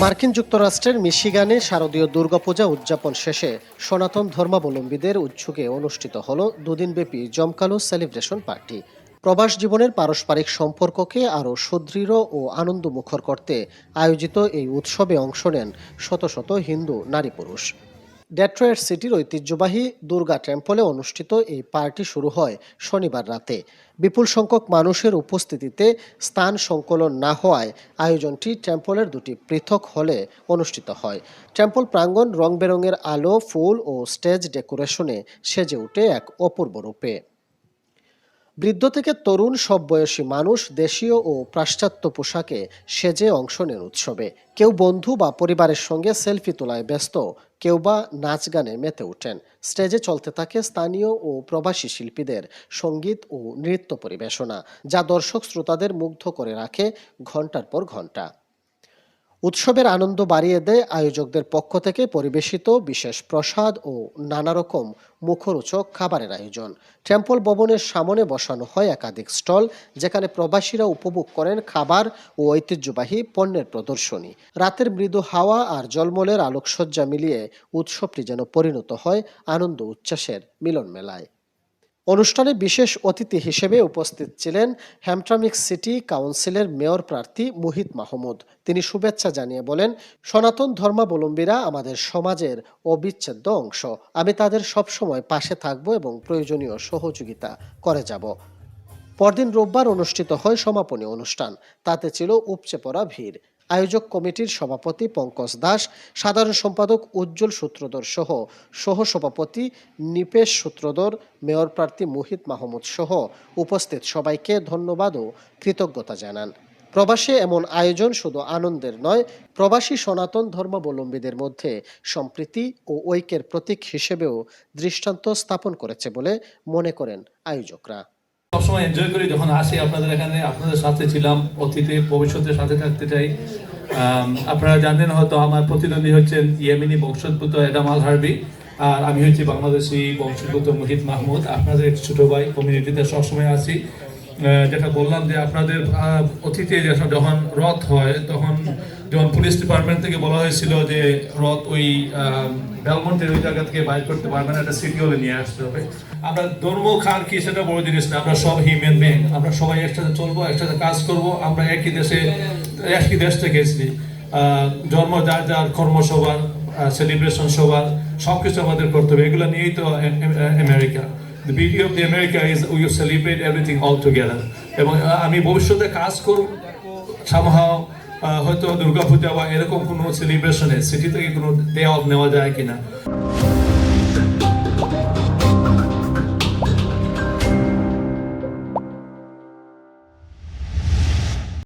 মার্কিন যুক্তরাষ্ট্রের মিশিগানে শারদীয় দুর্গাপূজা উদযাপন শেষে সনাতন ধর্মাবলম্বীদের উৎসুকে অনুষ্ঠিত হল দুদিনব্যাপী জমকালো সেলিব্রেশন পার্টি। প্রবাস জীবনের পারস্পরিক সম্পর্ককে আরও সুদৃঢ় ও আনন্দমুখর করতে আয়োজিত এই উৎসবে অংশ নেন শত শত হিন্দু নারী পুরুষ। ডেট্রয়েট সিটির ঐতিহ্যবাহী দুর্গা টেম্পলে অনুষ্ঠিত এই পার্টি শুরু হয় শনিবার রাতে। বিপুল সংখ্যক মানুষের উপস্থিতিতে স্থান সংকলন না হওয়ায় আয়োজনটি টেম্পলের দুটি পৃথক হলে অনুষ্ঠিত হয়। টেম্পল প্রাঙ্গণ রং বেরঙের আলো, ফুল ও স্টেজ ডেকোরেশনে সেজে ওঠে এক অপূর্ব রূপে। বৃদ্ধ থেকে তরুণ সব বয়সী মানুষ দেশীয় ও পাশ্চাত্য পোশাকে সেজে অংশ নেন উৎসবে। কেউ বন্ধু বা পরিবারের সঙ্গে সেলফি তোলায় ব্যস্ত কেউ বা নাচ গানে মেতে ওঠেন। স্টেজে চলতে থাকে স্থানীয় ও প্রবাসী শিল্পীদের সংগীত ও নৃত্য পরিবেশনা, যা দর্শক শ্রোতাদের মুগ্ধ করে রাখে ঘণ্টার পর ঘণ্টা উৎসবের আনন্দ বাড়িয়ে দেয় আয়োজকদের পক্ষ থেকে পরিবেশিত বিশেষ প্রসাদ ও নানা রকম মুখরোচক খাবারের আয়োজন। টেম্পল ভবনের সামনে বসানো হয় একাধিক স্টল, যেখানে প্রবাসীরা উপভোগ করেন খাবার ও ঐতিহ্যবাহী পণ্যের প্রদর্শনী। রাতের মৃদু হাওয়া আর জলমলের আলোকসজ্জা মিলিয়ে উৎসবটি যেন পরিণত হয় আনন্দ উচ্ছ্বাসের মিলন মেলায় অনুষ্ঠানে বিশেষ অতিথি হিসেবে উপস্থিত ছিলেন হ্যামট্রামিক সিটি কাউন্সিলের মেয়র প্রার্থী মুহিত মাহমুদ। তিনি শুভেচ্ছা জানিয়ে বলেন, সনাতন ধর্মাবলম্বীরা আমাদের সমাজের অবিচ্ছেদ্য অংশ। আমি তাদের সবসময় পাশে থাকব এবং প্রয়োজনীয় সহযোগিতা করে যাব। পরদিন রোববার অনুষ্ঠিত হয় সমাপনী অনুষ্ঠান। তাতে ছিল উপচে পড়া ভিড়। আয়োজক কমিটির সভাপতি পঙ্কজ দাস, সাধারণ সম্পাদক উজ্জ্বল সূত্রধর সহ সহ সভাপতি নিপেশ সূত্রধর, মেয়র প্রার্থী মুহিত মাহমুদ সহ উপস্থিত সবাইকে ধন্যবাদ ও কৃতজ্ঞতা জানান। প্রবাসে এমন আয়োজন শুধু আনন্দের নয়, প্রবাসী সনাতন ধর্মাবলম্বীদের মধ্যে সম্প্রীতি ও ঐক্যের প্রতীক হিসেবেও দৃষ্টান্ত স্থাপন করেছে বলে মনে করেন আয়োজকরা। সবসময় এনজয় করি যখন আসি আপনাদের এখানে। আপনাদের সাথে ছিলাম অতীতে ভবিষ্যতের সাথে থাকতে চাই। আপনারা জানেন হয়তো আমার প্রতিদ্বন্দ্বী হচ্ছেন ইয়েমিনি বংশোদ্ভূত এডাম আল হারবি আর আমি হচ্ছি বাংলাদেশি বংশোদ্ভূত মুহিত মাহমুদ। আপনাদের ছোট ভাই কমিউনিটিতে সবসময় আহ, যেটা বললাম যে আপনাদের অতীতে যখন রথ হয়, তখন যখন পুলিশ ডিপার্টমেন্ট থেকে বলা হয়েছিল যে রথ ওই বেলমন্টের ওই জায়গা থেকে বাইর করতে পারবে না এটা সিটি হলে নিয়ে আসতে হবে। আমরা ধর্ম খান কি সেটা বড় জিনিস না, আমরা সব হিউম্যান বিং আমরা সবাই একসাথে চলবো, একসাথে কাজ করব, আমরা একই দেশে, একই দেশ থেকে এসেছি। জন্ম, যার যার কর্ম সেলিব্রেশন সবার সব কিছু আমাদের করতে হবে। এগুলো নিয়েই তো America The beauty of the America is we celebrate everything all together. এবং আমি ভবিষ্যতে কাজ করব somehow হয়তো দুর্গাপূজা বা এরকম কোনো সেলিব্রেশনে সিটি থেকে কোনো ডে অফ নেওয়া যায় কিনা